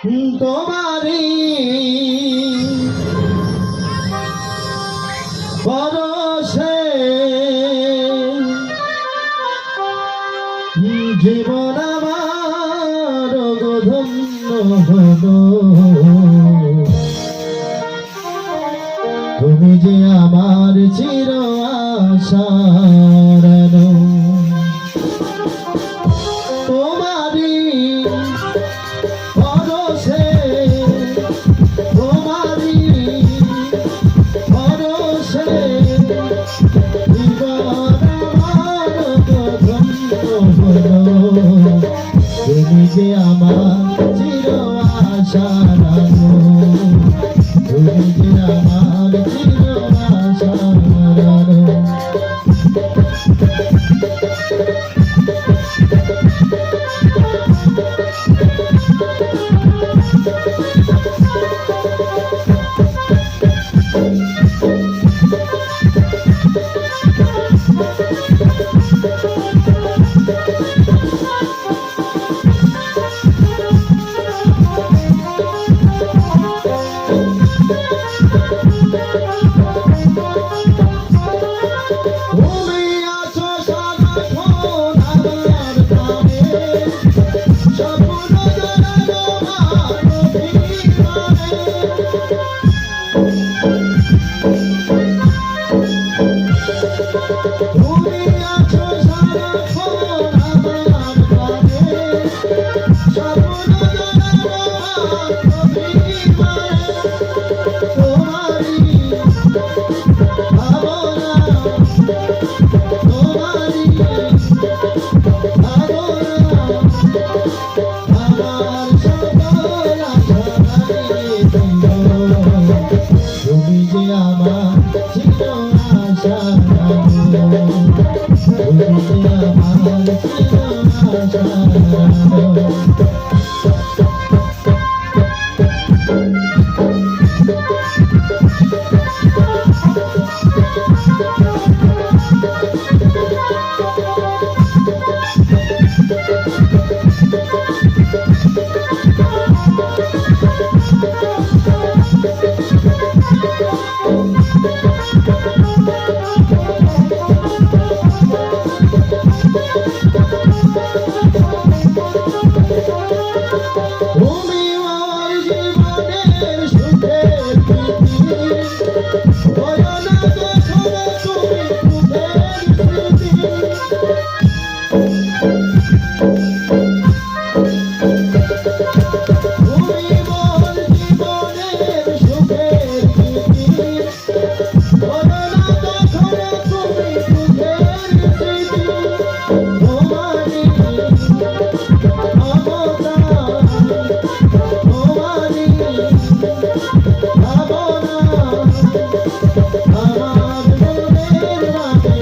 তোমারি বরসে জীবন আমার গধন্য তুমি যে আমার চির আশা Ooh. Oh!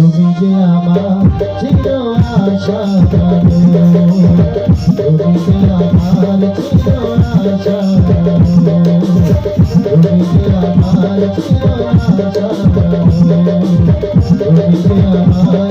তুমি যে আমার ছিল আশা তুমি যে আমার ছিল আশা তুমি যে আমার ছিল আশা তুমি আমার